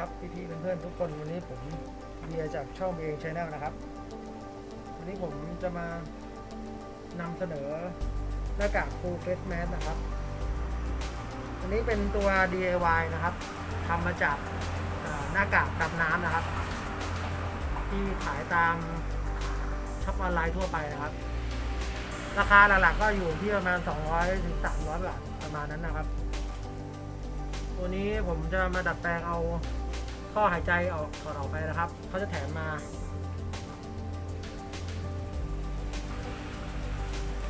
ครับพี่ๆเพื่อนๆทุกคนวันนี้ผมเบียจากช่องเองชาแนลนะครับ วันนี้ผมจะมานำเสนอหน้ากาก full face mask นะครับ อันนี้เป็นตัว DIY นะครับทำมาจากหน้ากากดำน้ำนะครับ ที่ขายตามช็อปออนไลน์ทั่วไปนะครับ ราคาหลักๆก็อยู่ที่ประมาณ 200ถึง300 บาทประมาณนั้นนะครับ ตัวนี้ผมจะมาดัดแปลงเอา ท่อหายใจออกถอดออกไปนะครับเขาจะแถมมา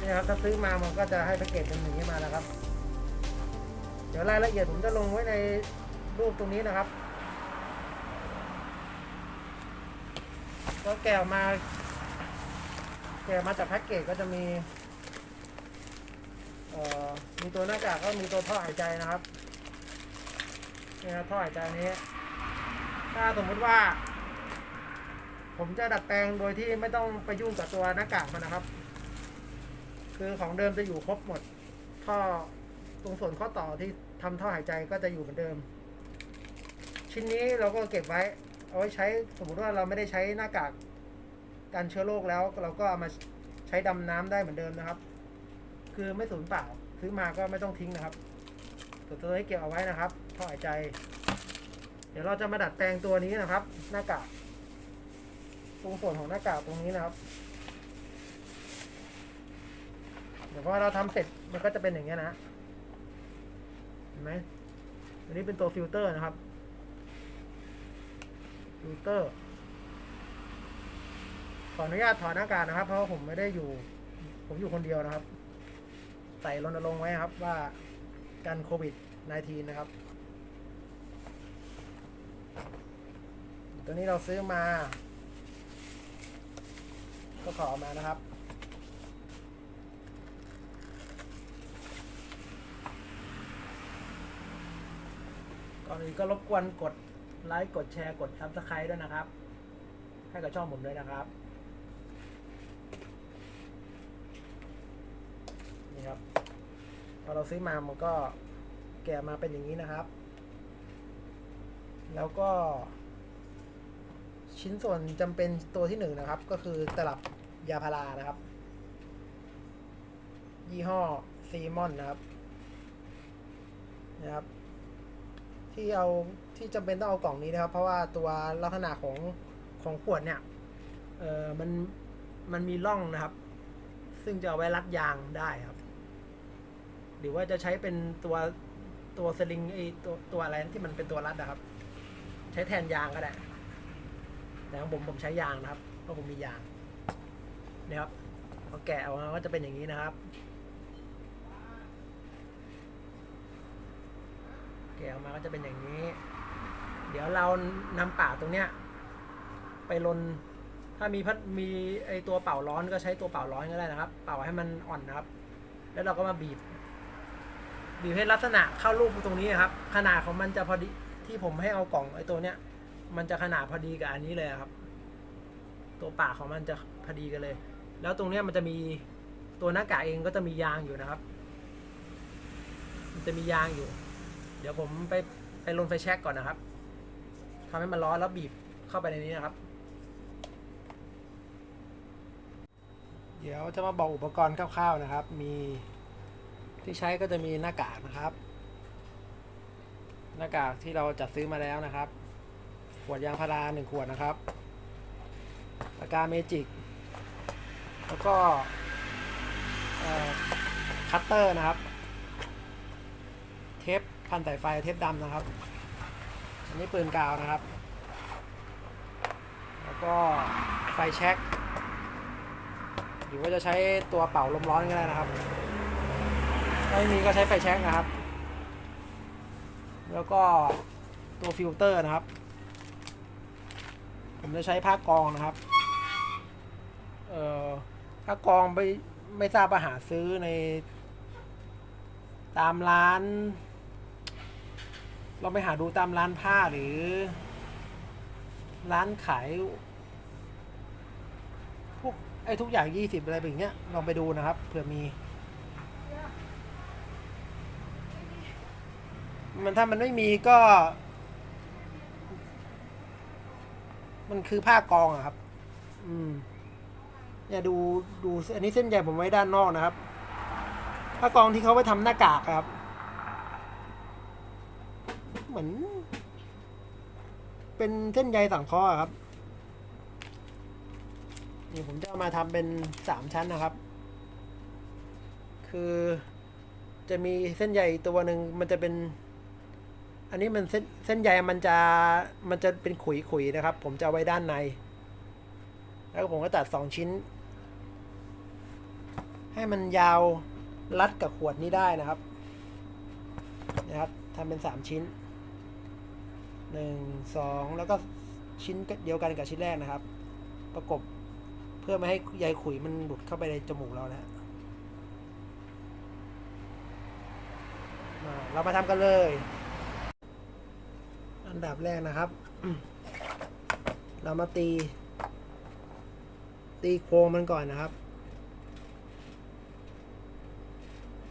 นี่ครับถ้าซื้อมามันก็จะให้แพ็กเกจเป็นอย่างนี้มานะครับ เดี๋ยวรายละเอียดผมจะลงไว้ในรูปตรงนี้นะครับก็แกะมา แกะมาจากแพ็กเกจก็จะมีมีตัวหน้ากากก็มีตัวท่อหายใจนะครับนี่ครับท่อหายใจนี้ ถ้าสมมุติว่า ผมจะดัดแปลงโดยที่ไม่ต้องไปยุ่งกับตัวหน้ากากมันนะครับ คือของเดิมจะอยู่ครบหมด ท่อตรงส่วนข้อต่อที่ทำท่อหายใจก็จะอยู่เหมือนเดิม ชิ้นนี้เราก็เก็บไว้ เอาไว้ใช้สมมติว่าเราไม่ได้ใช้หน้ากากกันเชื้อโรคแล้ว เราก็เอามาใช้ดำน้ำได้เหมือนเดิมนะครับ คือไม่สูญเปล่าซื้อมาก็ไม่ต้องทิ้งนะครับตัวตัวนี้เก็บเอาไว้นะครับท่อหายใจ เดี๋ยวเราจะมาดัดแปลงตัวนี้นะครับ หน้ากากตรงส่วนของหน้ากากตรงนี้นะครับ เดี๋ยวพอเราทำเสร็จมันก็จะเป็นอย่างเงี้ยนะเห็นไหมอันนี้เป็นตัวฟิลเตอร์นะครับฟิลเตอร์ขออนุญาตถอดหน้ากากนะครับ เพราะผมไม่ได้อยู่ ผมอยู่คนเดียวนะครับ ใส่รณรงค์ไว้ครับว่ากันโควิด -19 นะครับ ตัวนี้เราซื้อมา ก็ขอมานะครับ ก่อนอื่นก็รบกวนกดไลค์ กดแชร์ กดซับสไครต์ด้วยนะครับ ให้กับช่องผมด้วยนะครับ นี่ครับ พอเราซื้อมามันก็แกะมาเป็นอย่างนี้นะครับ แล้วก็ ชิ้นส่วนจำเป็นตัวที่หนึ่งนะครับ ก็คือตลับยาพารานะครับ ยี่ห้อซีมอนนะครับนะครับ ที่เอาที่จำเป็นต้องเอากล่องนี้นะครับ เพราะว่าตัวลักษณะของของขวดเนี่ยเออมันมันมีร่องนะครับ ซึ่งจะเอาไว้รัดยางได้ครับ หรือว่าจะใช้เป็นตัวตัวสลิงไอตัวตัวอะไรที่มันเป็นตัวรัดนะครับ ใช้แทนยางก็ได้ แต่ของผมผมใช้ยางนะครับเพราะผมมียางนี่ครับพอแกะออกมาก็จะเป็นอย่างนี้นะครับ แกะออกมาก็จะเป็นอย่างนี้ เดี๋ยวเรานำปากตรงเนี้ยไปลนถ้ามีพัดมีไอตัวเป่าร้อนก็ใช้ตัวเป่าร้อนก็ได้นะครับ เป่าให้มันอ่อนนะครับ แล้วเราก็มาบีบ บีบให้ลักษณะเข้ารูปตรงนี้ครับ ขนาดของมันจะพอดีที่ผมให้เอากล่องไอตัวเนี้ย มันจะขนาดพอดีกับอันนี้เลยครับ ตัวปากของมันจะพอดีกันเลย แล้วตรงเนี้ยมันจะมีตัวหน้ากากเองก็จะมียางอยู่นะครับ มันจะมียางอยู่ เดี๋ยวผมไปไปลนไฟแช็กก่อนนะครับทำให้มันร้อนแล้วบีบเข้าไปในนี้นะครับ เดี๋ยวจะมาบอกอุปกรณ์คร่าวๆนะครับ มีที่ใช้ก็จะมีหน้ากากนะครับ หน้ากากที่เราจัดซื้อมาแล้วนะครับ วดยางพาราหนึ่งขวดนะครับปากกาเมจิก แล้วก็คัตเตอร์นะครับ เทปพันสายไฟเทปดำนะครับ อันนี้ปืนกาวนะครับ แล้วก็ไฟแช็กหรือว่าจะใช้ตัวเป่าลมร้อนก็ได้นะครับ ไม่มีก็ใช้ไฟแช็กนะครับ แล้วก็ตัวฟิลเตอร์นะครับ ผมจะใช้ผ้ากองนะครับ เอ่อผ้ากองไม่ไม่ทราบว่าหาซื้อใน ตามร้าน เราไปหาดูตามร้านผ้าหรือ ร้านขายพวกไอ้ทุกอย่างยี่สิบอะไรแบบเนี้ยลองไปดูนะครับเผื่อมี มันถ้ามันไม่มีก็ มันคือผ้ากองอะครับ อืมเนี่ยดูดูอันนี้เส้นใยผมไว้ด้านนอกนะครับ ผ้ากองที่เขาไปทำหน้ากากครับ เหมือน เป็นเส้นใยสังเคราะห์อครับนี่ผมจะมาทำเป็นสามชั้นนะครับ คือจะมีเส้นใยตัวหนึ่งมันจะเป็น อันนี้มันเส้นเส้นใยมันจะมันจะเป็นขุยขุยๆนะครับ ผมจะไว้ด้านใน แล้วผมก็ตัดสองชิ้น ให้มันยาวรัดกับขวดนี้ได้นะครับนะครับทำเป็นสามชิ้นหนึ่งสองแล้วก็ชิ้นเดียวกันกับชิ้นแรกนะครับ ประกบเพื่อไม่ให้ใยขุยมันหลุดเข้าไปในจมูกเรานะฮะมาเรามาทำกันเลย อันดับแรกนะครับ เรามาตี ตีโครงมันก่อนนะครับ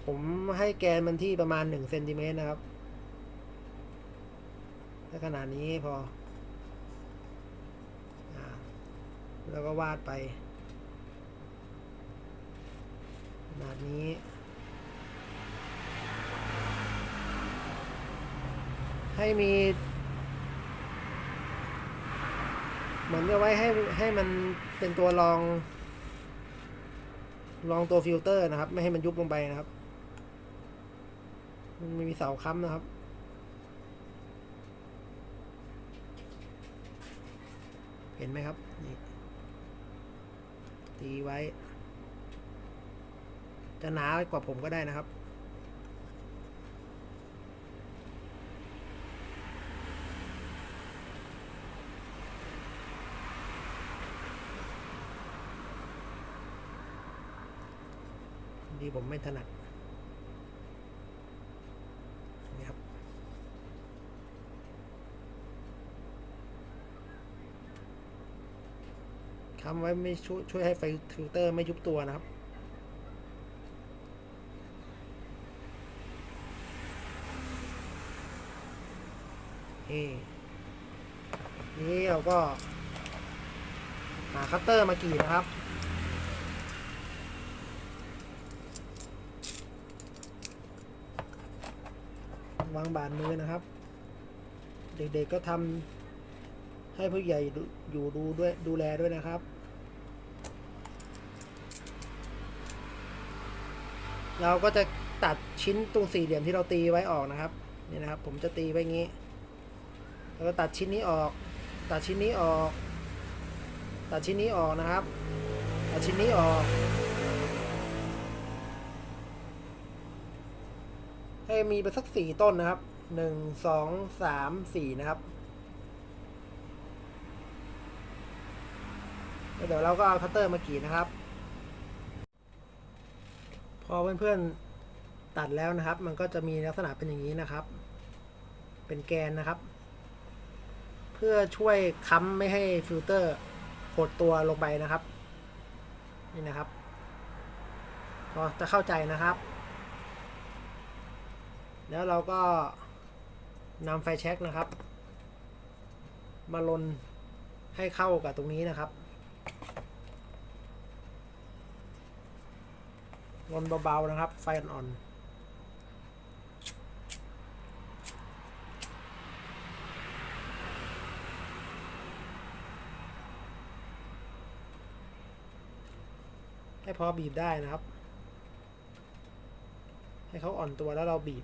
ผมให้แกนมันที่ประมาณหนึ่งเซนติเมตรนะครับถ้าขนาดนี้พออาแล้วก็วาดไปขนาดนี้ให้มี เหมือนกับไว้ให้ให้มันเป็นตัวรองรองตัวฟิลเตอร์นะครับ ไม่ให้มันยุบลงไปนะครับ มันมีเสาค้ำนะครับ เห็นไหมครับนี่ตีไว้ จะหนากว่าผมก็ได้นะครับ ดีผมไม่ถนัดนี่ครับคำไว้ไม่ช่วยช่วยให้ไฟฟิลเตอร์ไม่ยุบตัวนะครับนี่นี่เราก็หาคัตเตอร์มากรีดนะครับ วางบาดมือนะครับ เด็กๆก็ทำให้ผู้ใหญ่อยู่ดูด้วยดูแลด้วยนะครับเราก็จะตัดชิ้นตรงสี่เหลี่ยมที่เราตีไว้ออกนะครับนี่นะครับ ผมจะตีไว้งี้ แล้วก็ตัดชิ้นนี้ออก ตัดชิ้นนี้ออก ตัดชิ้นนี้ออกนะครับ ตัดชิ้นนี้ออก ให้มีไปสักสี่ต้นนะครับหนึ่งสองสามสี่นะครับเดี๋ยวเราก็เอาคัตเตอร์มากีดนะครับ พอเพื่อนๆตัดแล้วนะครับ มันก็จะมีลักษณะเป็นอย่างนี้นะครับ เป็นแกนนะครับ เพื่อช่วยค้ำไม่ให้ฟิลเตอร์หดตัวลงไปนะครับ นี่นะครับ พอจะเข้าใจนะครับ แล้วเราก็นำไฟแช็กนะครับ มาลนให้เข้ากับตรงนี้นะครับลนเบาๆนะครับ ไฟอ่อนๆให้พอบีบได้นะครับ ให้เขาอ่อนตัวแล้วเราบีบ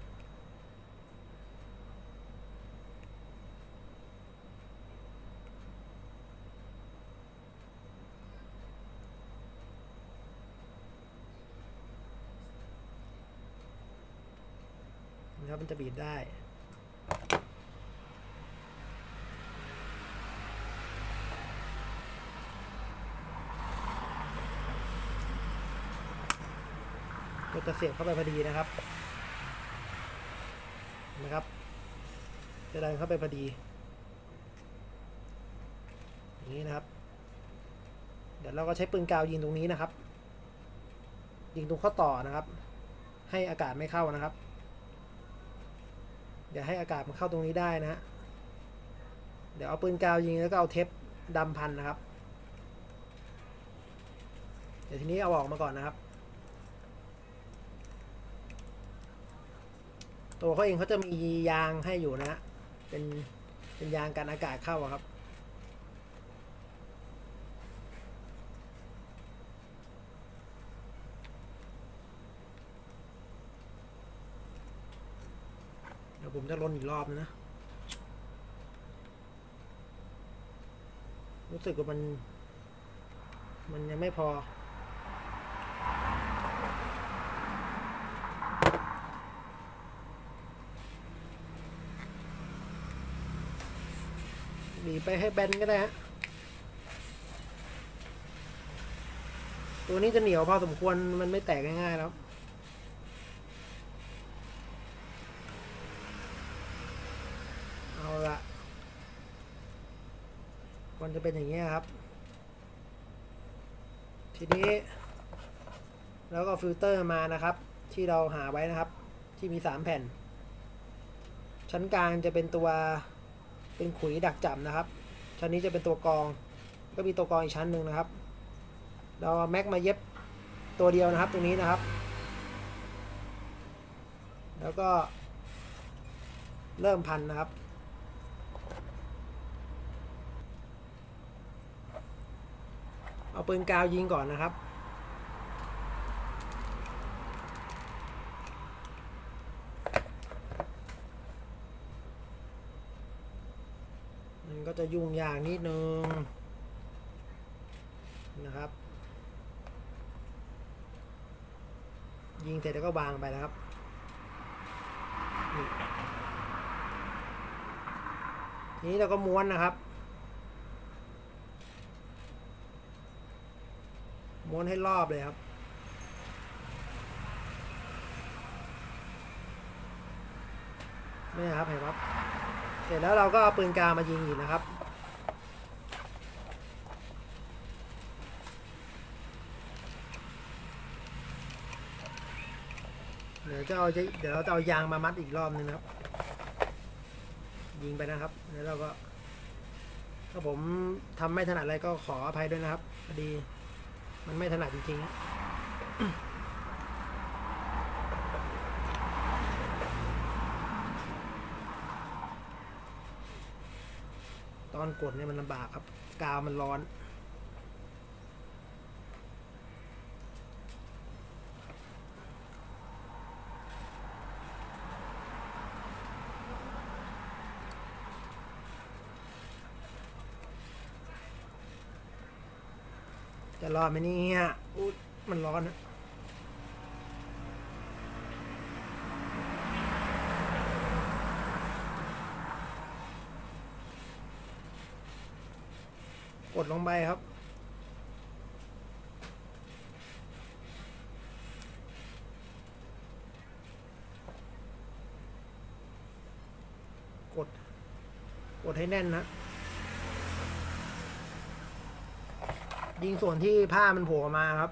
นะครับมันจะบีบได้ ก็จะเสียบเข้าไปพอดีนะครับนะครับ จะดันเข้าไปพอดี อย่างนี้นะครับ เดี๋ยวเราก็ใช้ปืนกาวยิงตรงนี้นะครับ ยิงตรงข้อต่อนะครับ ให้อากาศไม่เข้านะครับ อย่าให้อากาศมันเข้าตรงนี้ได้นะฮะเดี๋ยวเอาปืนกาวยิงแล้วก็เอาเทปดำพันนะครับ เดี๋ยวทีนี้เอาออกมาก่อนนะครับ ตัวเขาเองเขาจะมียางให้อยู่นะฮะเป็นเป็นยางกันอากาศเข้าครับ เดี๋ยว ผมจะลนอีกรอบนึงนะ รู้สึกว่ามัน มันยังไม่พอ บีไปให้แบนก็ได้ฮะ ตัวนี้จะเหนียวพอสมควรมันไม่แตกง่ายๆแล้ว เอาละมัน จะเป็นอย่างนี้ครับ ทีนี้แล้วก็ฟิลเตอร์มานะครับ ที่เราหาไว้นะครับ ที่มีสามแผ่น ชั้นกลางจะเป็นตัวเป็นขุยดักจับนะครับ ชั้นนี้จะเป็นตัวกอง ก็มีตัวกองอีกชั้นหนึ่งนะครับ เราเอาแม็กมาเย็บตัวเดียวนะครับตรงนี้นะครับ แล้วก็เริ่มพันนะครับ เอา ปืนกาวยิงก่อนนะครับ มันก็จะยุ่งยากนิดนึงนะครับ ยิงเสร็จแล้วก็วางไปนะครับนี่ทีนี้เราก็ม้วนนะครับ ม้วนให้รอบเลยครับ นี่ครับเห็นครับ เสร็จแล้วเราก็เอาปืนกามายิงอีกนะครับ เดี๋ยวจะเอาเดี๋ยวเราจะเอายางมามัดอีกรอบนึงนะครับ ยิงไปนะครับ แล้วเราก็ถ้าผมทำไม่ถนัดอะไรก็ขออภัยด้วยนะครับพอดี มันไม่ถนัดจริงๆนะตอนกดเนี่ยมันลำบากครับ กาวมันร้อน รอดไหมเนี่ยอุ๊ยมันร้อนนะกดลงไปครับ กด กดให้แน่นนะ ยิงส่วนที่ผ้ามันโผล่มาครับ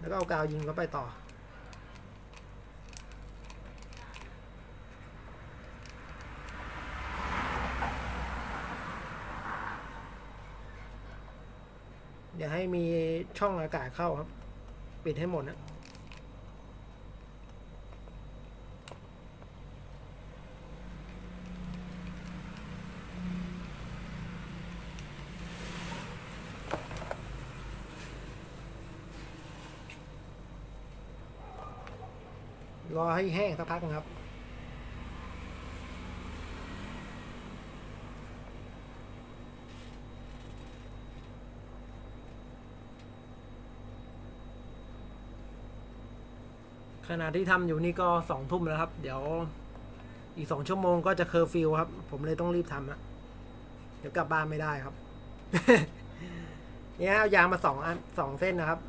แล้วก็เอากาวยิงเข้าไปต่อ อย่าให้มีช่องอากาศเข้าครับ ปิดให้หมดนะ รอให้แห้งสักพักนึงครับ ขณะที่ทำอยู่นี่ก็สองทุ่มแล้วครับ เดี๋ยวอีกสองชั่วโมงก็จะเคอร์ฟิวครับ ผมเลยต้องรีบทำนะเดี๋ยวกลับบ้านไม่ได้ครับ เนี่ยเอายางมาสองอันสองเส้นนะครับ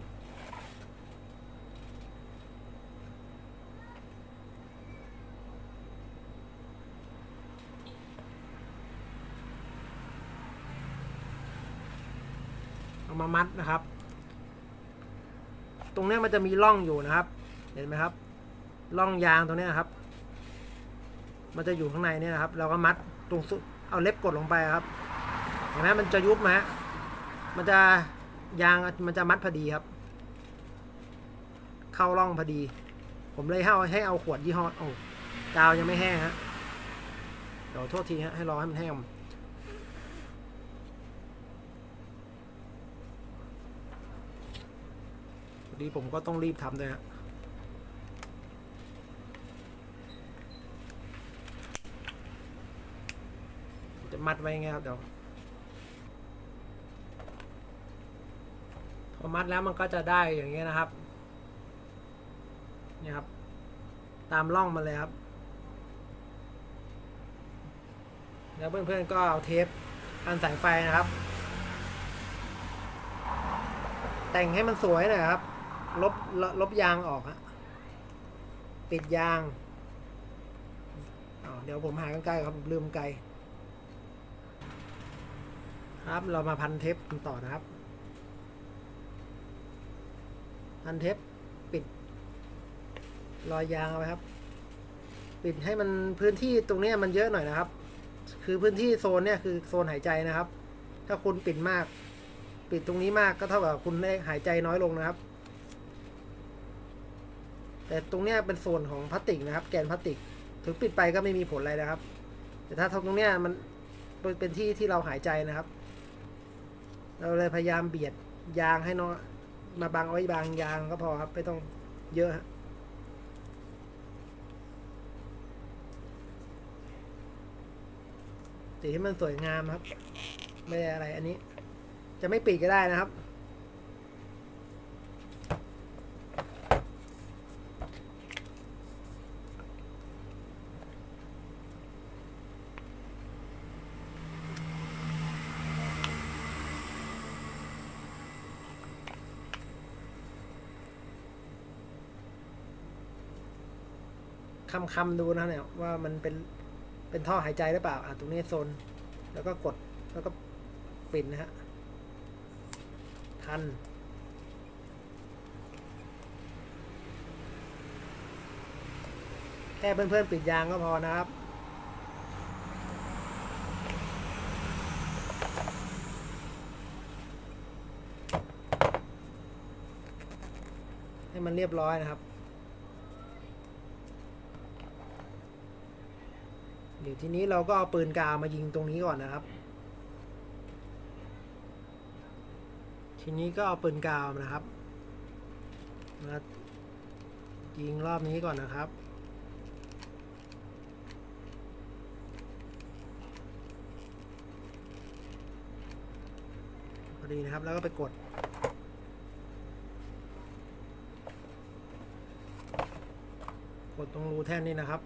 เอามามัดนะครับ ตรงนี้มันจะมีร่องอยู่นะครับ เห็นไหมครับร่องยางตรงนี้ยครับ มันจะอยู่ข้างในเนี่ยนะครับ เราก็มัดตรงสุดเอาเล็บกดลงไปครับเห็นไหมมันจะยุบมาฮะมันจะยางมันจะมัดพอดีครับ เข้าร่องพอดี ผมเลยให้เอาให้เอาขวดยี่ห้อโอ้กาวยังไม่แห้งฮะเดี๋ยวโทษทีฮะให้รอให้มันแห้ง พอดีผมก็ต้องรีบทำด้วยฮะจะมัดไว้ไงครับเดี๋ยวพอมัดแล้วมันก็จะได้อย่างเงี้ยนะครับนี่ครับ ตามร่องมาเลยครับ แล้วเพื่อนๆก็เอาเทปอันสายไฟนะครับ แต่งให้มันสวยหน่อยครับ ลบลลบยางออกฮะปิดยางเดี๋ยวผมหากันไกลครับลืมไกลครับเรามาพันเทปกันต่อนะครับ พันเทปปิด รอยยางเอาไว้ครับ ปิดให้มันพื้นที่ตรงนี้มันเยอะหน่อยนะครับ คือพื้นที่โซนเนี่ยคือโซนหายใจนะครับ ถ้าคุณปิดมาก ปิดตรงนี้มากก็เท่ากับคุณได้หายใจน้อยลงนะครับ แต่ตรงเนี้ยเป็นโซนของพลาสติกนะครับ แกนพลาสติก ถึงปิดไปก็ไม่มีผลอะไรนะครับ แต่ถ้าตรงเนี้ยมันเป็นที่ที่เราหายใจนะครับ เราเลยพยายามเบียดยางให้น้อยมาบังเอาไว้บางยางก็พอครับไม่ต้องเยอะสีที่มันสวยงามครับ ไม่ได้อะไรอันนี้ จะไม่ปิดก็ได้นะครับ คำคำๆดูนะเนี่ยว่ามันเป็นเป็นท่อหายใจหรือเปล่า อะตรงนี้โซน แล้วก็กดแล้วก็ปิดนะฮะ ทัน แค่เพื่อนๆ ปิดยางก็พอนะครับให้มันเรียบร้อยนะครับ เดี๋ยว ทีนี้เราก็เอาปืนกาวมายิงตรงนี้ก่อนนะครับ ทีนี้ก็เอาปืนกาวนะครับมายิงรอบนี้ก่อนนะครับพอดีนะครับแล้วก็ไปกดกดตรงรูแท่นนี้นะครับ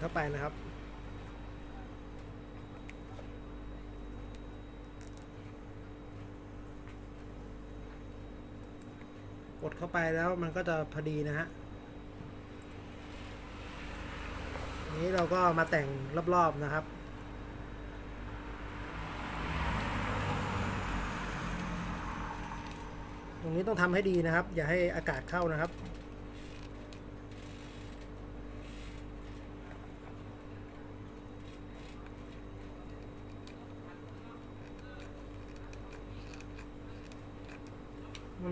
เข้าไปนะครับ กดเข้าไปแล้วมันก็จะพอดีนะฮะนี้เราก็มาแต่งรอบๆนะครับตรงนี้ต้องทำให้ดีนะครับ อย่าให้อากาศเข้านะครับ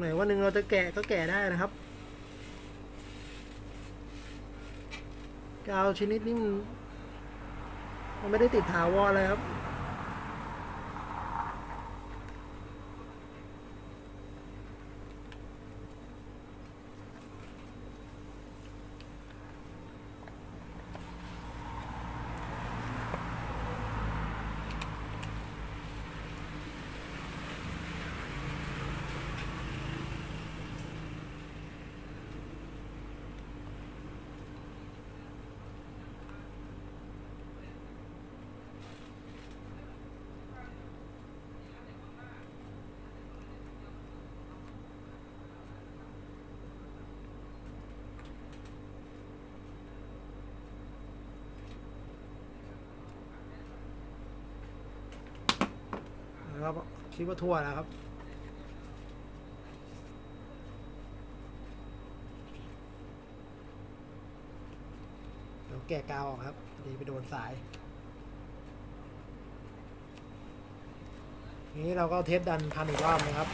วันไหนวันหนึ่งเราจะแกะก็แกะได้นะครับกาวชนิดนี้มันมันไม่ได้ติดถาวรเลยครับ ครับคิดว่าทั่วนะครับเดี๋ยวแกะกาวออกครับดีไปโดนสายนี้เราก็เทปดันพันอีกรอบนะครับ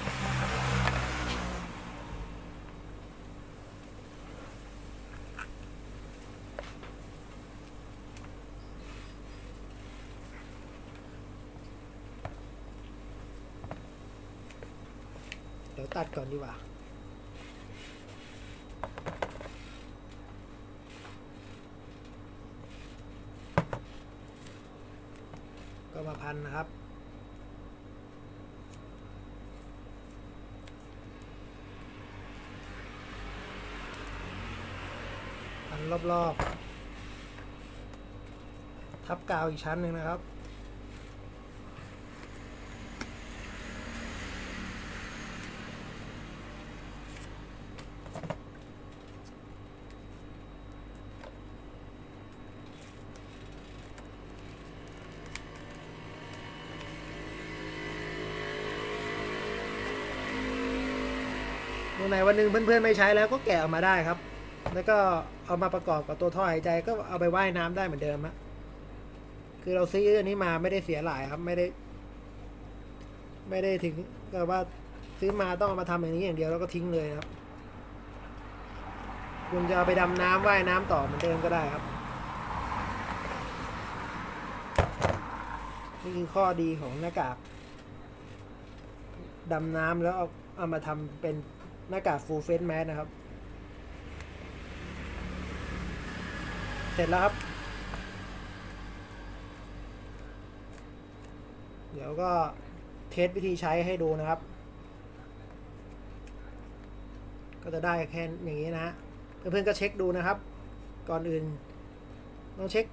ดี๋ยวตัดก่อนดีกว่าก็มาพันนะครับ พันรอบๆ ทับกาวอีกชั้นหนึ่งนะครับ วันไหนวันหนึ่งเพื่อนๆไม่ใช้แล้วก็แกะออกมาได้ครับ แล้วก็เอามาประกอบกับตัวท่อหายใจก็เอาไปว่ายน้ำได้เหมือนเดิมฮะคือเราซื้ออันนี้มาไม่ได้เสียหลายครับ ไม่ได้ ไม่ได้ถึงกับว่าซื้อมาต้องเอามาทำอย่างนี้อย่างเดียวแล้วก็ทิ้งเลยครับ คุณจะเอาไปดำน้ำว่ายน้ำต่อเหมือนเดิมก็ได้ครับนี่คือข้อดีของหน้ากากดำน้ำแล้วเอาเอามาทำเป็น หน้ากาก full face mask นะครับ เสร็จแล้วครับ เดี๋ยวก็เทสวิธีใช้ให้ดูนะครับ ก็จะได้แค่อย่างนี้นะฮะเพื่อนๆก็เช็คดูนะครับ ก่อนอื่นต้องเช็ค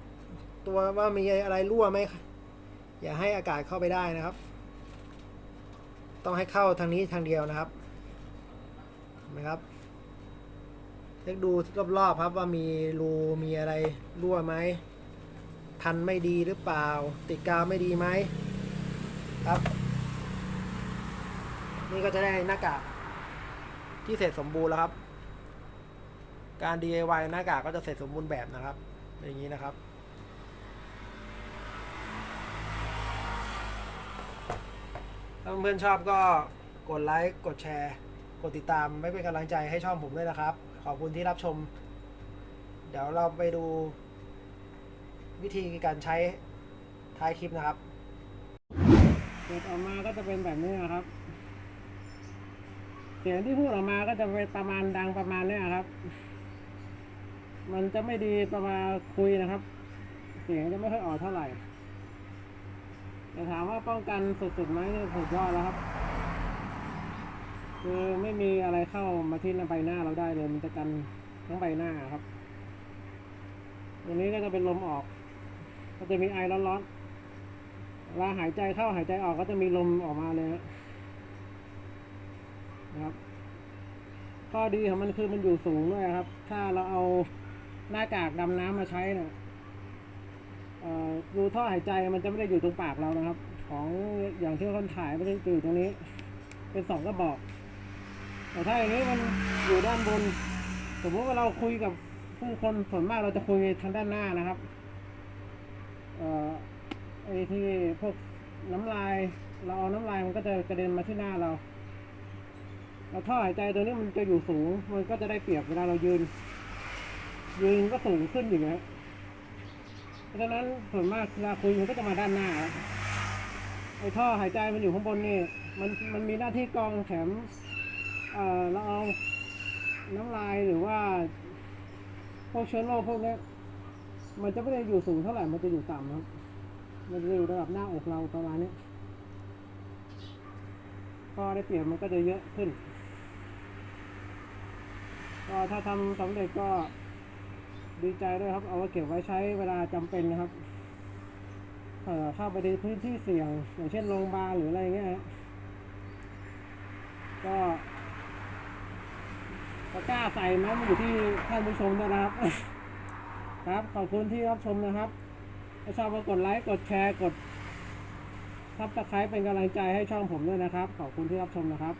ตัวว่ามีอะไรรั่วไหมอย่าให้อากาศเข้าไปได้นะครับ ต้องให้เข้าทางนี้ทางเดียวนะครับ นไหมครับ เช็คดูรอบๆครับว่ามีรูมีอะไรรั่วไหมพันไม่ดีหรือเปล่า ติดกาวไม่ดีไหมครับ นี่ก็จะได้หน้ากากที่เสร็จสมบูรณ์แล้วครับ การ DIY หน้ากากก็จะเสร็จสมบูรณ์แบบนะครับ อย่างนี้นะครับถ้าเพื่อนๆชอบก็กดไลค์ กดแชร์ กดติดตามไม่เป็นกำลังใจให้ช่องผมด้วยนะครับ ขอบคุณที่รับชม เดี๋ยวเราไปดู วิธีการใช้ท้ายคลิปนะครับเปิดออกมาก็จะเป็นแบบนี้นะครับ เสียงที่พูดออกมาก็จะเป็นประมาณดังประมาณนี้ยครับ มันจะไม่ดีประมาณคุยนะครับ เสียงจะไม่ค่อยออกเท่าไหร่แต่ถามว่าป้องกันสุดๆไหมนี่สุดยอดแล้วครับ คือไม่มีอะไรเข้ามาที่ใบหน้าเราได้เลยมันจะกันทั้งใบหน้าครับ ตรงนี้ก็จะเป็นลมออก ก็จะมีไอร้อนๆเวลาหายใจเข้าหายใจออกก็จะมีลมออกมาเลยนะครับข้อดีของมันคือมันอยู่สูงด้วยครับ ถ้าเราเอาหน้ากากดำน้ำมาใช้เนี่ยรูท่อหายใจมันจะไม่ได้อยู่ตรงปากเรานะครับ ของอย่างที่คนถ่ายไม่ได้อยู่ตรงนี้ เป็นสองกระบอก แต่ถ้าอย่างนี้มันอยู่ด้านบน สมมติว่าเราคุยกับผู้คนส่วนมากเราจะคุยทางด้านหน้านะครับ เอ่อไอ้ที่พวกน้ำลาย เราเอาน้ำลายมันก็จะกระเด็นมาที่หน้าเราเราท่อหายใจตัวนี้มันจะอยู่สูง มันก็จะได้เปรียบเวลาเรายืน ยืนก็สูงขึ้นอย่างเงี้ยเพราะฉะนั้นส่วนมากเวลาคุยมันก็จะมาด้านหน้าไอ้ท่อหายใจมันอยู่ข้างบนนี่ มันมันมีหน้าที่กรองแถม เราเอาน้ำลายหรือว่า พวกเชื้อโรคพวกนี้มันจะไม่ได้อยู่สูงเท่าไหร่ มันจะอยู่ต่ำครับ มันจะอยู่ระดับหน้าอกเราประมาณนี้ก็ได้เปรียบมันก็จะเยอะขึ้น ก็ถ้าทำสำเร็จก็ดีใจด้วยครับ เอาไว้เก็บไว้ใช้เวลาจำเป็นนะครับเอ่อเข้าไปในพื้นที่เสี่ยง อย่างเช่นโรงพยาบาลหรืออะไรเงี้ยก็ ฮะกล้าใส่ไหมมันอยู่ที่ท่านผู้ชมด้วยนะครับ ครับขอบคุณที่รับชมนะครับถ้าชอบก็กดไลค์กดแชร์กดซับสไครป์เป็นกำลังใจให้ช่องผมด้วยนะครับ ขอบคุณที่รับชมนะครับ